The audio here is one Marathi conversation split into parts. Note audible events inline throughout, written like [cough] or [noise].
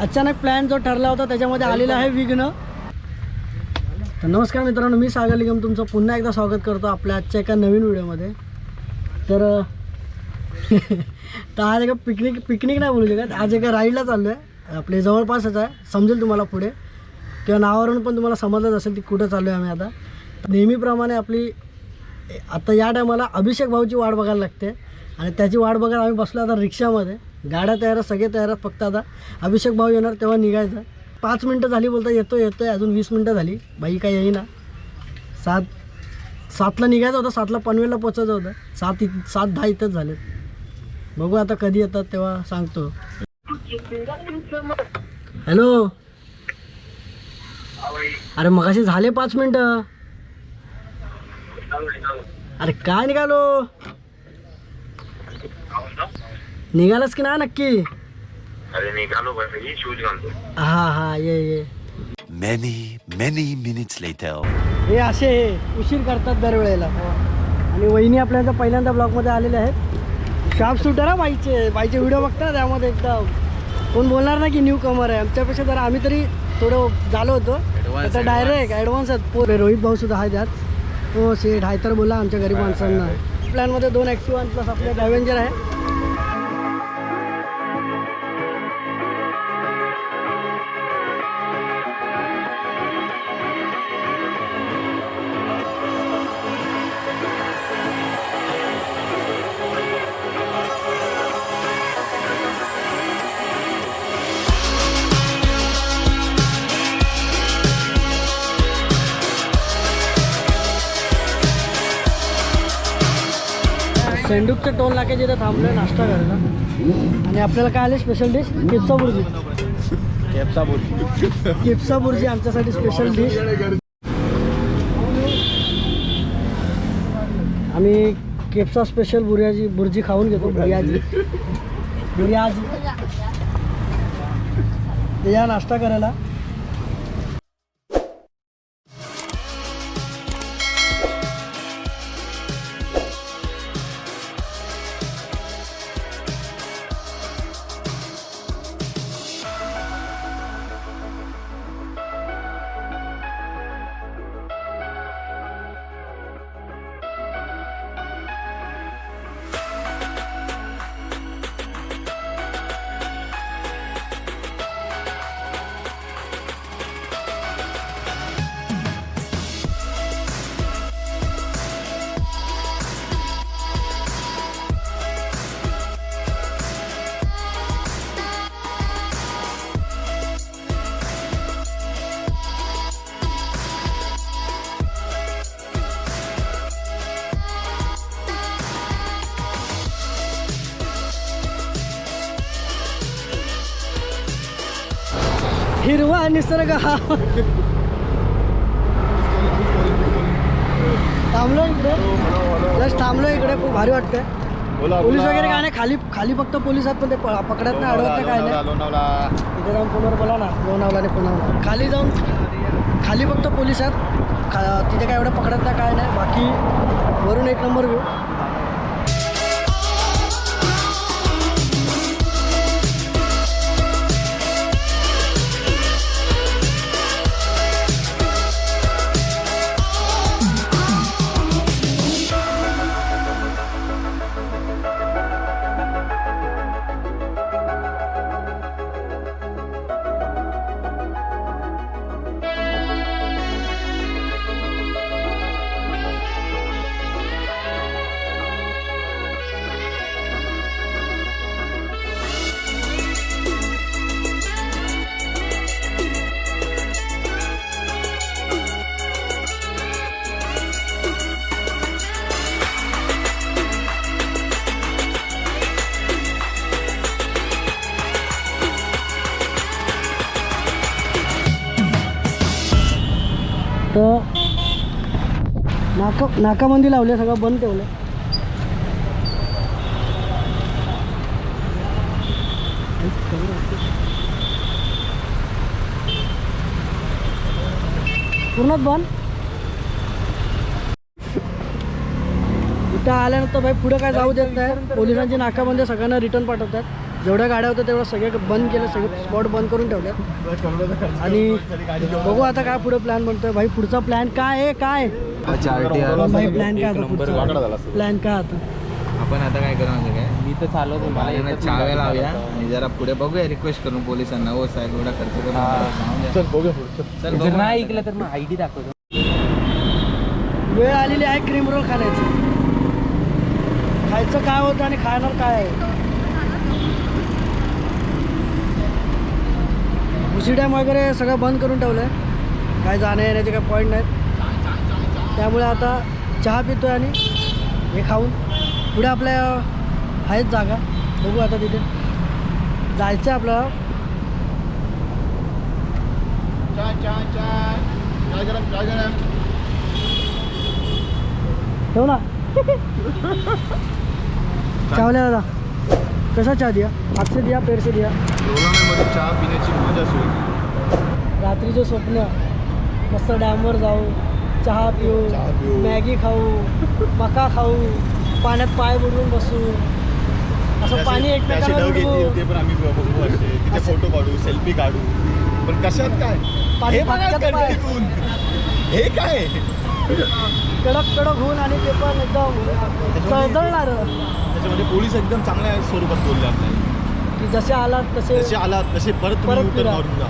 अचानक प्लॅन जो ठरला होता त्याच्यामध्ये आलेला आहे विघ्न. तर नमस्कार मित्रांनो मी सागर निगम तुमचं पुन्हा एकदा स्वागत करतो आपल्या आजच्या एका नवीन व्हिडिओमध्ये. तर [laughs] तर आज एका पिकनिक पिकनिक नाही बोलू शकत आज एका राईडला चाललो आहे आपले जवळपासच आहे समजेल तुम्हाला पुढे. किंवा नावावरून पण तुम्हाला समजलंच असेल ती कुठं चाललो आहे आम्ही आता. नेहमीप्रमाणे आपली आता या टायमाला अभिषेक भाऊची वाट बघायला लागते. आणि त्याची वाट बघायला आम्ही बसलो आता रिक्षामध्ये. गाड्या तयार सगळे तयार फक्त आता अभिषेक भाऊ येणार तेव्हा निघायचं. पाच मिनटं झाली बोलता येतो येतो आहे अजून वीस मिनटं झाली. बाई काय येईना. सात सातला निघायचं होतं सातला पनवेलला पोचायचं होतं. सात इ सात दहा इथंच झालेत बघू आता कधी येतात तेव्हा सांगतो. हॅलो? अरे मगाशी झाले पाच मिनटं. अरे काय निघालो? निघालास की ना नक्की? अरे निघालो भाई शूज घालतो हा हा ये ये. Many, many minutes later. हे असे उशीर करतात दरवेळेला. आणि वहिनी आपल्याला पहिल्यांदा ब्लॉगमध्ये आलेले आहेत. शार्प शूटर हा बाईचे बाईचे व्हिडिओ बघता त्यामध्ये एकदम. कोण बोलणार नाही की न्यू कमर आहे. आमच्यापेक्षा जरा आम्ही तरी थोडं झालो होतो. आता डायरेक्ट ॲडव्हान्स आहेत. पो- रोहित भाऊ सुद्धा आहे त्यात. हो सेठ आहे तर बोला आमच्या गरीब माणसांना. प्लॅनमध्ये दोन ॲक्टिव्ह प्लस आपले ॲव्हेंजर आहे. सेंडूकच्या टोल नाक्याच्या इथे थांबलो नाश्ता करायला आणि आपल्याला काय आले? स्पेशल डिश केपसा बुर्जी केपसा बुर्जी आमच्यासाठी स्पेशल डिश आम्ही केपसा स्पेशल बुर्याजी बुर्जी खाऊन घेतो बुर्याजी. बुर्याजी. या नाश्ता करायला. हिरवा निसर्ग हा. थांबलो इकडे. जस्ट थांबलो इकडे खूप भारी वाटतंय. पोलीस वगैरे काय नाही खाली खाली फक्त पोलीस आहेत पण ते पकडत नाही अडवत नाही काय नाही. तिथे जाऊन फोनवर बोला ना लोणावला पुन्हा खाली जाऊन खाली फक्त पोलीस आहेत. खा तिथे काय एवढं पकडत नाही काय नाही. बाकी वरून एक नंबर व्यू तर नाका नाकाबंदी लावले सगळं बंद ठेवलं पूर्णच बंद? इथं आल्यानंतर भाई पुढे काय जाऊ देत नाही. पोलिसांची नाकाबंदी सगळ्यांना रिटर्न पाठवतात. जेवढ्या गाड्या होत्या तेवढ्या सगळे बंद केलं सगळे स्पॉट बंद करून ठेवले. आणि बघू आता काय पुढे प्लॅन बनतोय. भाई पुढचा प्लॅन काय आहे? काय भाई प्लॅन काय प्लॅन काय आता? आपण आता काय करू माहिती काय मी तर चालवतो मला चाव्या लावूया आणि जरा पुढे बघूया. रिक्वेस्ट करून पोलिसांना. हो साहेब एवढा खर्च करून चल बघू जर नाही ऐकलं तर मग आय डी दाखवतो. वेळ आलेली आहे क्रीम रोल खाण्याची. खायचं काय होतं आणि खाणार काय आहे? डॅम वगैरे सगळं बंद करून ठेवलं आहे काय जाण्या येण्याचे काय पॉईंट नाहीत. त्यामुळे आता चहा पितोय आणि हे खाऊन पुढे आपल्या आहेत जागा. बघू आता तिथे. जायचं आहे आपल्याला ठेव ना? [laughs] चावल्या दादा. कसा चहा दिया हात से दिया पेड़ से दिया. लोणावळ्यामध्ये चहा पिण्याची मजा सुरू रात्रीचे स्वप्न मस्त डॅमवर जाऊ चहा पिऊ चहा पिऊ. मॅगी खाऊ मका खाऊ पाण्यात पाय बुडवून बसू. असं पाणी एकमेकांना ढग येते उडवू ते पण आम्ही बघू असे. तिथे असं- फोटो काढू सेल्फी काढू. पण कशात काय? पाणी हे बघा पाय. हे काय? कडक कडक होऊन आणि ते पण एकदम चळचळणार त्याच्यामध्ये पोलीस एकदम चांगल्या स्वरूपात बोलले आपल्याला की जसे आलात तसे जसे आलात तसे परत परत तुम्ही फिरा. उतर मारून जा.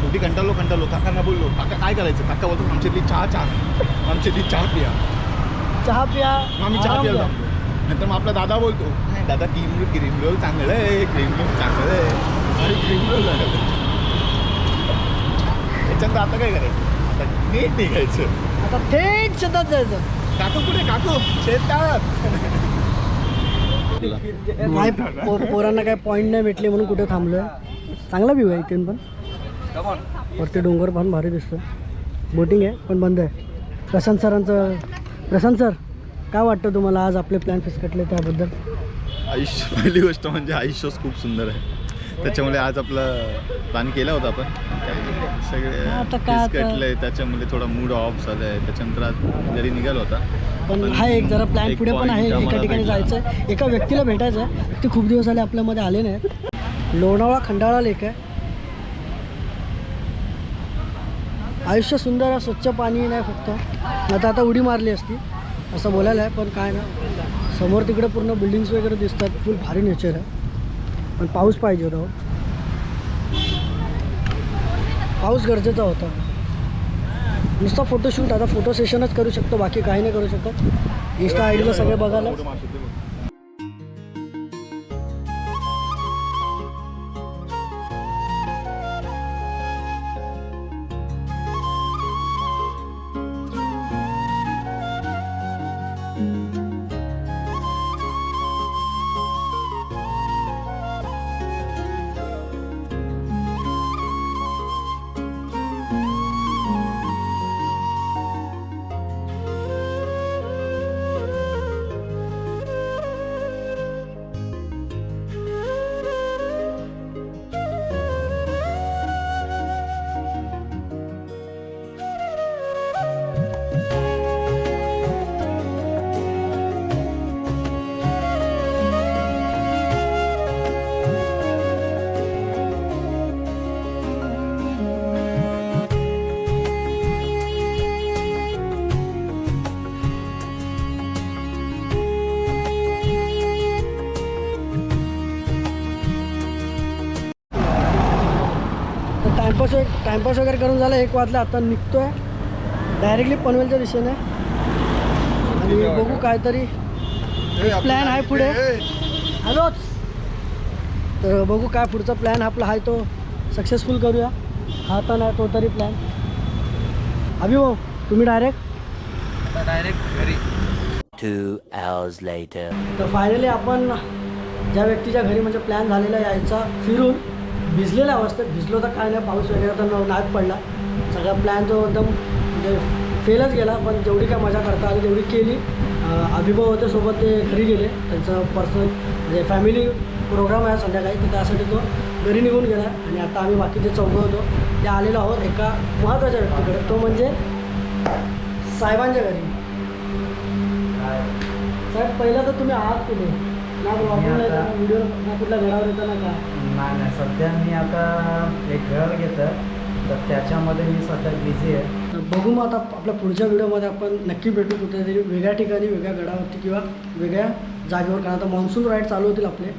शेवटी कंटाळलो कंटाळलो. काकांना बोललो? काका काय करायचं? काका बोलतो आमच्या इथली चहा चहा आमच्या इथली चहा पिया. चहा प्या मग आम्ही चहा आराम प्यायला घ्या. थांबलो. नंतर मग आपला दादा बोलतो "नाही, दादा क्रीम क्रीम रोल चांगलं आहे क्रीम रोल चांगलं आहे. आणि क्रीम रोल झालं त्याच्यानंतर आता काय करायचं? आता नीट निघायचं. आता थेट शेतात जायचं. काकू कुठे काकू शेतात. काय पो- पोरांना काय पॉईंट नाही भेटले म्हणून कुठे थांबलोय? चांगला व्ह्यू आहे इथून पण. वरती डोंगर पण भारी दिसतो बोटिंग आहे पण बंद आहे. प्रशांत सरांचं प्रशांत सर काय वाटतं तुम्हाला आज आपले प्लॅन फिसकटले त्याबद्दल? आयुष्य [laughs] पहिली गोष्ट म्हणजे आयुष्य खूप सुंदर आहे. त्याच्यामुळे आज आपलं प्लॅन केला होता आपण. सगळे त्याच्यामुळे थोडा मूड ऑफ झाला आहे त्याच्यानंतर आज जरी निघालो होता. पण हा एक जरा प्लॅन पुढे पण आहे एका ठिकाणी. जायचं आहे एका व्यक्तीला भेटायचं आहे ते खूप दिवस झाले आपल्यामध्ये आले नाहीत. लोणावळा खंडाळा लेक आहे. आयुष्य सुंदर आहे स्वच्छ पाणी नाही फक्त. आता आता उडी मारली असती. असं बोलायला आहे पण काय ना. समोर तिकडे पूर्ण बिल्डिंग्स वगैरे दिसतात. फुल भारी नेचर आहे. पण पाऊस पाहिजे होता हो. पाऊस गरजेचा होता. नुसता फोटोशूट आता फोटो सेशनच करू शकतो बाकी काही नाही करू शकत. इंस्टा आय डीला सगळे बघायला. वग- टाइमपास वगैरे करून झालं एक वाजला आता निघतोय. डायरेक्टली पनवेलच्या दिशेने. आणि बघू काहीतरी प्लॅन आहे पुढे. हॅलोच. तर बघू काय पुढचा प्लॅन आपला आहे तो सक्सेसफुल करूया. हा तर नाही तो तरी प्लॅन अभि भाऊ तुम्ही डायरेक्ट डायरेक्ट घरी. Two hours later. तर फायनली आपण ज्या व्यक्तीच्या घरी म्हणजे प्लॅन झालेला यायचा फिरून भिजलेल्या अवस्थेत भिजलो तर काय नाही पाऊस वगैरे तर न- नाच पडला. सगळा प्लॅन तो एकदम म्हणजे फेलच गेला पण जेवढी काय मजा करता आली तेवढी केली. अभिभाव होते सोबत ते घरी गेले. त्यांचं पर्सनल म्हणजे फॅमिली प्रोग्राम आहे संध्याकाळी. तर त्यासाठी तो घरी निघून गेला. आणि आता आम्ही बाकीचे चौघं होतो. ते आलेलो आहोत एका महत्त्वाच्या व्यक्तीकडे. तो म्हणजे साहेबांच्या घरी. साहेब पहिला तर तुम्ही आहात कुठे? ना व्हिडिओ ना कुठल्या घडावर येतं ना काय नाही नाही. सध्या मी आता एक घर घेतं तर त्याच्यामध्ये मी सध्या बिझी आहे. तर बघू मग आता आपल्या पुढच्या व्हिडिओमध्ये आपण नक्की भेटू कुठेतरी वेगळ्या ठिकाणी वेगळ्या गडावरती किंवा वेगळ्या जागेवर. कारण आता मान्सून राईड चालू होतील आपले.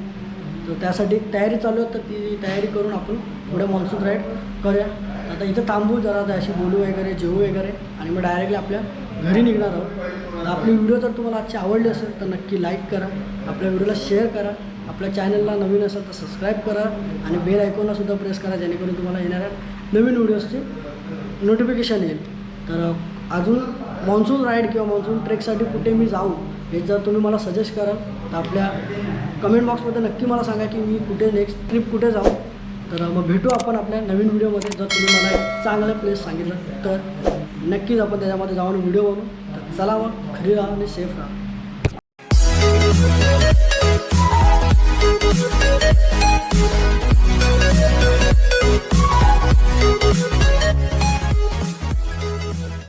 तर त्यासाठी तयारी चालू आहे तर ती तयारी करून आपण पुढे मान्सून राईड करूया. आता इथं थांबू जरा अशी बोलू वगैरे जेवू वगैरे. आणि मग डायरेक्टली आपल्या घरी निघणार आहोत. तर आपली व्हिडिओ जर तुम्हाला आजची आवडली असेल तर नक्की लाईक करा. आपल्या व्हिडिओला शेअर करा. आपल्या चॅनलला नवीन असेल तर सबस्क्राईब करा आणि बेल ऐकूनसुद्धा प्रेस करा जेणेकरून तुम्हाला येणाऱ्या नवीन व्हिडिओजचे नोटिफिकेशन येईल. तर अजून मान्सून राईड किंवा मान्सून ट्रेकसाठी कुठे मी जाऊ हे जर तुम्ही मला सजेस्ट कराल तर आपल्या कमेंट बॉक्समध्ये नक्की मला सांगा की मी कुठे नेक्स्ट ट्रिप कुठे जाऊ. तर मग भेटू आपण आपल्या नवीन व्हिडिओमध्ये जर तुम्ही मला एक चांगलं प्लेस सांगितलं तर नक्कीच आपण त्याच्यामध्ये जाऊन व्हिडिओ बनवू. तर चला मग खरी राहा आणि सेफ राहा.